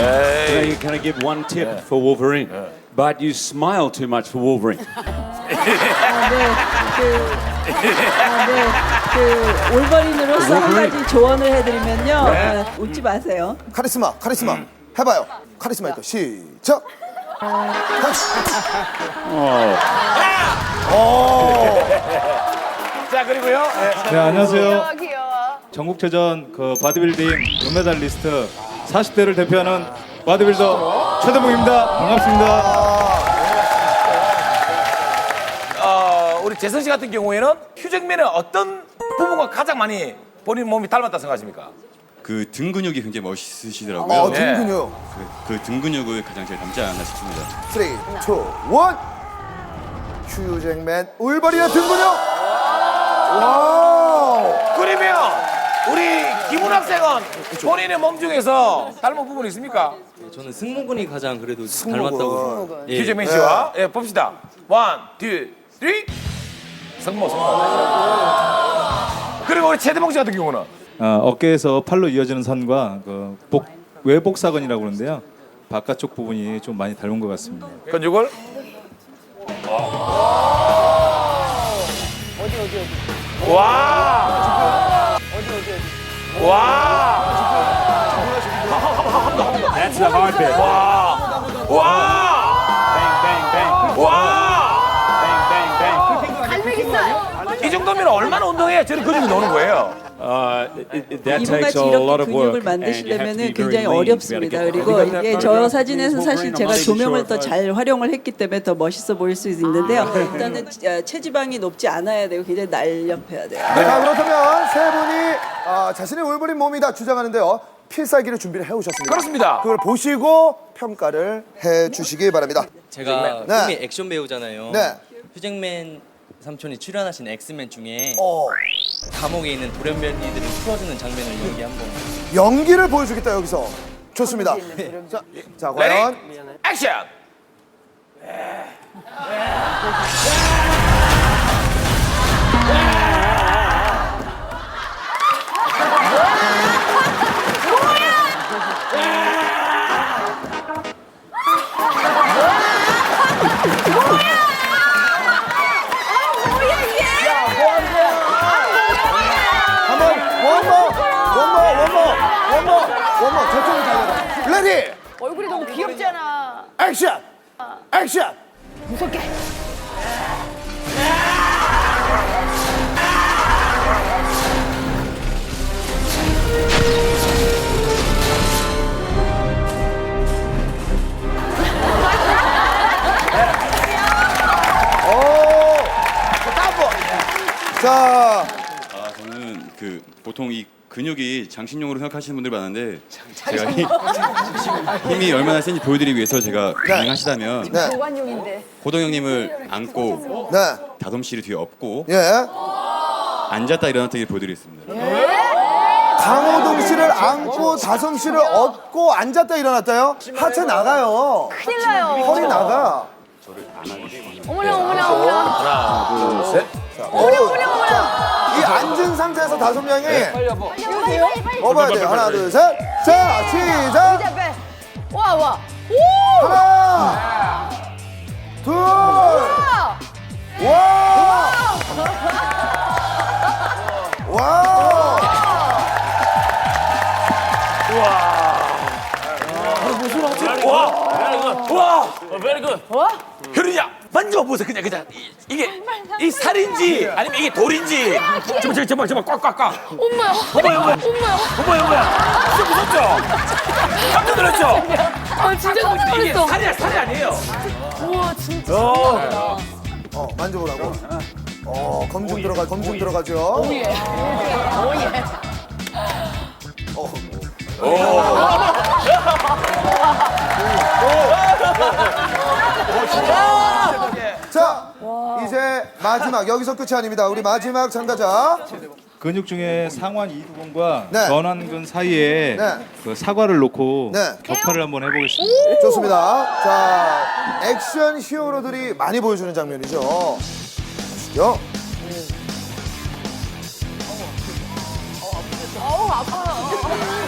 Can I, can I give one tip for Wolverine? But you smile too much for Wolverine. 아, 네, 그, 아, 네, 그 올버린으로서 한 가지 조언을 해드리면요, 아, 웃지 마세요. 카리스마, 카리스마. 해봐요. 카리스마 있다. 시작. 자 그리고요. 예. 네, 안녕하세요. 귀여워 귀여워. 전국체전 그 바디빌딩 금메달리스트 40대를 대표하는 바디빌더 최대봉입니다. 반갑습니다. 어, 우리 재선 씨 같은 경우에는 휴잭맨의 어떤 부분과 가장 많이 본인 몸이 닮았다 생각하십니까? 그 등 근육이 굉장히 멋있으시더라고요. 어, 네. 등 근육. 그 등 근육을 가장 잘 닮지 않았나 싶습니다. 3, 2, 1. 휴잭맨 울버린의 등 근육. 와우. 그러면 우리 김훈 학생은 본인의 몸 중에서 닮은 부분이 있습니까? 저는 승모근이 가장 그래도 승모근. 닮았다고. 예. 휴잭맨 씨와 예, 봅시다. 원, 투, 쓰리. 성모, 성모. 그리고 우리 최대봉 씨 같은 경우는 어, 어깨에서 팔로 이어지는 선과 그 복, 외복사근이라고 그러는데요. 바깥쪽 부분이 좀 많이 닮은 것 같습니다. 근육을 어디 어디 어디. 와. 어디. 와. That's the hard bit. 와. 와. Bang, bang, bang. 와. Bang, bang, bang. 갈매기 있어요. 이 정도면 얼마나 운동해야 저런 근육이 나오는 거예요? Uh, 이분같이 이렇게. 근육을 만드시려면 굉장히 어렵습니다. 그리고. 이게 저 사진에서 사실 제가 조명을 더 잘 활용을 했기 때문에 더 멋있어 보일 수 있는데요. 일단은 어, 체지방이 높지 않아야 되고 굉장히 날렵해야 돼요. 자, 그렇다면 세 분이 아, 자신의 울버린 몸이다 주장하는데요. 필살기를 준비를 해오셨습니다. 그렇습니다. 그걸 보시고 평가를 해주시기 바랍니다. 제가 네. 꿈이 액션 배우잖아요. 네. 휴잭맨 삼촌이 출연하신 엑스맨 중에 어, 감옥에 있는 돌연변이들을 풀어주는 장면을 여기 한번. 연기를 보여주겠다 여기서. 좋습니다. 자, 자 과연 액션. 한 레디, 얼굴이 너무 귀엽잖아. 액션, 액션. 무섭게. 오, 자, 아 저는 그 보통 이 근육이 장신용으로 생각하시는 분들 많은데 제가 힘, 힘이 얼마나 센지 보여드리기 위해서 제가 가능하시다면 네, 관용인데. 호동 형님을 안고 네, 다솜 씨를 뒤에 업고 예. 앉았다 일어났다를 보여드리겠습니다. 강호동 씨를 안고 다솜 씨를 업고 앉았다 일어났다요? 하체 나가요. 큰일 나요. 허리 나가. 어머나 어머나 어머나. 하나, 둘, 셋. 어머나 어머나. 상태에서 다솜 양이 빨리 빨리 빨리. 업어야 돼요. 하나, 둘, 셋. 자, 시작. 빼. 와 와. 오. 하나, 둘, 와. 와, 와. 와, 와, very good. 와. 효리야, 만져보세요. 그냥 그냥 이, 이게 이 살인지 아니면 이게 돌인지. 정말 정말 정말 꽉꽉 꽉. 엄마야. 어머야, 어머야. 엄마야. 어머야, 어머야. 진짜 무섭죠? 깜짝 놀랐죠? 아 진짜 깜짝 이게 놀랐어. 살이 살이 아니에요. 우와 진짜. 어. 어, 만져보라고. 어, 검증 들어가, 검증 들어가죠. 오예. 오예. 자, 이제 마지막 여기서 끝이 아닙니다. 우리 마지막 참가자. 근육 중에 상완 이두근과 네. 전완근 사이에 네. 그 사과를 놓고 네. 격파를 한번 해보겠습니다. 좋습니다. 자, 액션 히어로들이 많이 보여주는 장면이죠. 보시죠. 어우 아파.